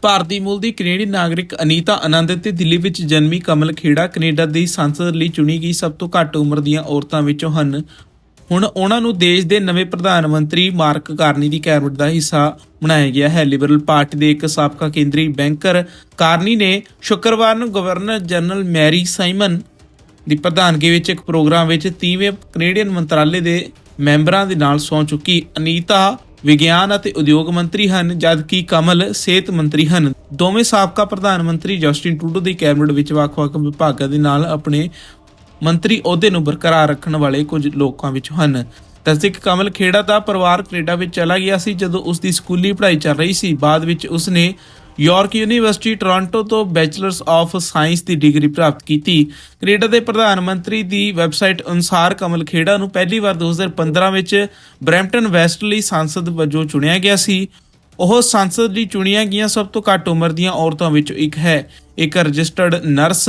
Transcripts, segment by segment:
ਭਾਰਤੀ ਮੂਲ ਦੀ ਕੈਨੇਡੀਅਨ ਨਾਗਰਿਕ ਅਨੀਤਾ ਆਨੰਦ ਤੇ ਦਿੱਲੀ ਵਿੱਚ ਜਨਮੀ ਕਮਲ ਖੇੜਾ ਕੈਨੇਡਾ ਦੀ ਸੰਸਦ ਲਈ ਚੁਣੀ ਗਈ ਸਭ ਤੋਂ ਘੱਟ ਉਮਰ ਦੀਆਂ ਔਰਤਾਂ ਵਿੱਚੋਂ ਹਨ। ਹੁਣ ਉਹਨਾਂ ਨੂੰ ਦੇਸ਼ ਦੇ ਨਵੇਂ ਪ੍ਰਧਾਨ ਮੰਤਰੀ ਮਾਰਕ ਕਾਰਨੀ ਦੀ ਕੈਬਨਿਟ ਦਾ ਹਿੱਸਾ ਬਣਾਇਆ ਗਿਆ ਹੈ। ਲਿਬਰਲ ਪਾਰਟੀ ਦੇ ਇੱਕ ਸਾਬਕਾ ਕੇਂਦਰੀ ਬੈਂਕਰ ਕਾਰਨੀ ਨੇ ਸ਼ੁੱਕਰਵਾਰ ਨੂੰ ਗਵਰਨਰ ਜਨਰਲ ਮੈਰੀ ਸਾਈਮਨ ਦੀ ਪ੍ਰਧਾਨਗੀ ਵਿੱਚ ਇੱਕ ਪ੍ਰੋਗਰਾਮ ਵਿੱਚ 30ਵੇਂ ਕੈਨੇਡੀਅਨ ਮੰਤਰਾਲੇ ਦੇ ਮੈਂਬਰਾਂ ਦੇ ਨਾਲ ਸਹੁੰ ਚੁੱਕੀ। ਅਨੀਤਾ ਵਿਗਿਆਨ ਅਤੇ ਉਦਯੋਗ ਮੰਤਰੀ ਹਨ, ਜਦਕਿ ਕਮਲ ਸਿਹਤ ਮੰਤਰੀ ਹਨ। ਦੋਵੇਂ ਸਾਬਕਾ ਪ੍ਰਧਾਨ ਮੰਤਰੀ ਜਸਟਿਨ ਟਰੂਡੋ ਦੀ ਕੈਬਨਿਟ ਵਿੱਚ ਵੱਖ-ਵੱਖ ਵਿਭਾਗਾਂ ਦੇ ਨਾਲ ਆਪਣੇ ਮੰਤਰੀ ਅਹੁਦੇ ਨੂੰ ਬਰਕਰਾਰ ਰੱਖਣ ਵਾਲੇ ਕੁਝ ਲੋਕਾਂ ਵਿੱਚ ਹਨ। ਤਸਦੀਕ ਕਮਲ ਖੇੜਾ ਦਾ ਪਰਿਵਾਰ ਕੈਨੇਡਾ ਵਿੱਚ ਚਲਾ ਗਿਆ ਸੀ, ਜਦੋਂ ਉਸ ਦੀ ਸਕੂਲੀ ਪੜ੍ਹਾਈ ਚੱਲ ਰਹੀ ਸੀ। ਬਾਅਦ ਵਿੱਚ ਉਸ ਨੇ ਯਾਰਕ ਯੂਨੀਵਰਸਿਟੀ ਟੋਰਾਂਟੋ ਤੋਂ ਬੈਚਲਰਸ ਆਫ ਸਾਇੰਸ ਦੀ ਡਿਗਰੀ ਪ੍ਰਾਪਤ ਕੀਤੀ। ਕੈਨੇਡਾ ਦੇ ਪ੍ਰਧਾਨ ਮੰਤਰੀ ਦੀ ਵੈਬਸਾਈਟ ਅਨੁਸਾਰ ਕਮਲ ਖੇੜਾ ਨੂੰ ਪਹਿਲੀ ਵਾਰ 2015 ਵਿੱਚ ਬਰੈਂਪਟਨ ਵੈਸਟ ਲਈ ਸੰਸਦ ਵਜੋਂ ਚੁਣਿਆ ਗਿਆ ਸੀ। ਉਹ ਸੰਸਦ ਲਈ ਚੁਣੀਆਂ ਗਈਆਂ ਸਭ ਤੋਂ ਘੱਟ ਉਮਰ ਦੀਆਂ ਔਰਤਾਂ ਵਿੱਚੋਂ ਇੱਕ ਹੈ। ਇੱਕ ਰਜਿਸਟਰਡ ਨਰਸ,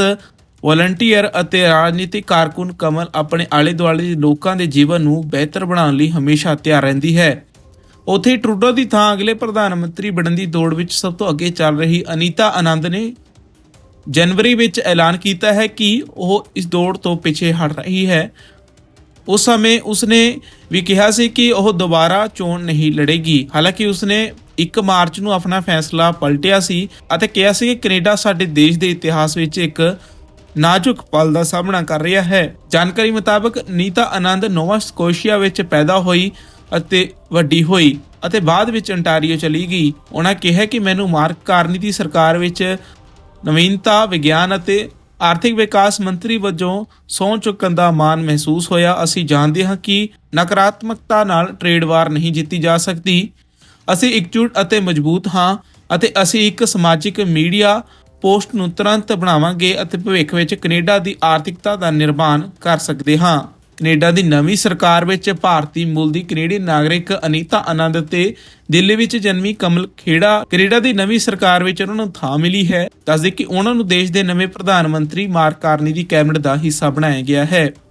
ਵਲੰਟੀਅਰ ਅਤੇ ਰਾਜਨੀਤਿਕ ਕਾਰਕੁਨ ਕਮਲ ਆਪਣੇ ਆਲੇ ਦੁਆਲੇ ਦੇ ਲੋਕਾਂ ਦੇ ਜੀਵਨ ਨੂੰ ਬਿਹਤਰ ਬਣਾਉਣ ਲਈ ਹਮੇਸ਼ਾ ਤਿਆਰ ਰਹਿੰਦੀ ਹੈ। ਉੱਥੇ ਟਰੂਡੋ ਦੀ ਥਾਂ ਅਗਲੇ ਪ੍ਰਧਾਨ ਮੰਤਰੀ ਬਣਨ ਦੀ ਦੌੜ ਵਿੱਚ ਸਭ ਤੋਂ ਅੱਗੇ ਚੱਲ ਰਹੀ ਅਨੀਤਾ ਆਨੰਦ ਨੇ ਜਨਵਰੀ ਵਿੱਚ ਐਲਾਨ ਕੀਤਾ ਹੈ ਕਿ ਉਹ ਇਸ ਦੌੜ ਤੋਂ ਪਿੱਛੇ ਹਟ ਰਹੀ ਹੈ। ਉਸ ਸਮੇਂ ਉਸਨੇ ਵੀ ਕਿਹਾ ਸੀ ਕਿ ਉਹ ਦੁਬਾਰਾ ਚੋਣ ਨਹੀਂ ਲੜੇਗੀ। ਹਾਲਾਂਕਿ ਉਸਨੇ 1 ਮਾਰਚ ਨੂੰ ਆਪਣਾ ਫੈਸਲਾ ਪਲਟਿਆ ਸੀ ਅਤੇ ਕਿਹਾ ਸੀ ਕਿ ਕੈਨੇਡਾ ਸਾਡੇ ਦੇਸ਼ ਦੇ ਇਤਿਹਾਸ ਵਿੱਚ ਇੱਕ ਨਾਜ਼ੁਕ ਪਲ ਦਾ ਸਾਹਮਣਾ ਕਰ ਰਿਹਾ ਹੈ। ਜਾਣਕਾਰੀ ਮੁਤਾਬਕ ਨੀਤਾ ਆਨੰਦ ਨੋਵਾ ਸਕੋਸ਼ੀਆ ਵਿੱਚ ਪੈਦਾ ਹੋਈ ਅਤੇ ਵੱਡੀ ਹੋਈ ਅਤੇ ਬਾਅਦ ਵਿੱਚ ਅੰਟਾਰੀਓ ਚਲੀ ਗਈ। ਉਹਨਾਂ ਕਿਹਾ ਕਿ ਮੈਨੂੰ ਮਾਰਕ ਕਾਰਨੀ ਦੀ ਸਰਕਾਰ ਵਿੱਚ ਨਵੀਨਤਾ, ਵਿਗਿਆਨ ਅਤੇ ਆਰਥਿਕ ਵਿਕਾਸ ਮੰਤਰੀ ਵਜੋਂ ਸਹੁੰ ਚੁੱਕਣ ਦਾ ਮਾਣ ਮਹਿਸੂਸ ਹੋਇਆ। ਅਸੀਂ ਜਾਣਦੇ ਹਾਂ ਕਿ ਨਕਾਰਾਤਮਕਤਾ ਨਾਲ ਟ੍ਰੇਡ ਵਾਰ ਨਹੀਂ ਜਿੱਤੀ ਜਾ ਸਕਦੀ। ਅਸੀਂ ਇਕਜੁੱਟ ਅਤੇ ਮਜ਼ਬੂਤ ਹਾਂ ਅਤੇ ਅਸੀਂ ਇੱਕ ਸਮਾਜਿਕ ਮੀਡੀਆ ਪੋਸਟ ਨੂੰ ਤੁਰੰਤ ਬਣਾਵਾਂਗੇ ਅਤੇ ਭਵਿੱਖ ਵਿੱਚ ਕੈਨੇਡਾ ਦੀ ਆਰਥਿਕਤਾ ਦਾ ਨਿਰਮਾਣ ਕਰ ਸਕਦੇ ਹਾਂ। ਕੈਨੇਡਾ ਦੀ ਨਵੀਂ ਸਰਕਾਰ ਵਿੱਚ ਭਾਰਤੀ ਮੂਲ ਦੀ ਕੈਨੇਡੀਅਨ ਨਾਗਰਿਕ ਅਨੀਤਾ ਆਨੰਦ ਤੇ ਦਿੱਲੀ ਵਿੱਚ ਜਨਮੀ ਕਮਲ ਖੇੜਾ। ਕੈਨੇਡਾ ਦੀ ਨਵੀਂ ਸਰਕਾਰ ਵਿੱਚ ਉਹਨਾਂ ਨੂੰ ਥਾਂ ਮਿਲੀ ਹੈ। ਦੱਸਦੇ ਕਿ ਉਹਨਾਂ ਨੂੰ ਦੇਸ਼ ਦੇ ਨਵੇਂ ਪ੍ਰਧਾਨ ਮੰਤਰੀ ਮਾਰਕ ਕਾਰਨੀ ਦੀ ਕੈਬਨਿਟ ਦਾ ਹਿੱਸਾ ਬਣਾਇਆ ਗਿਆ ਹੈ।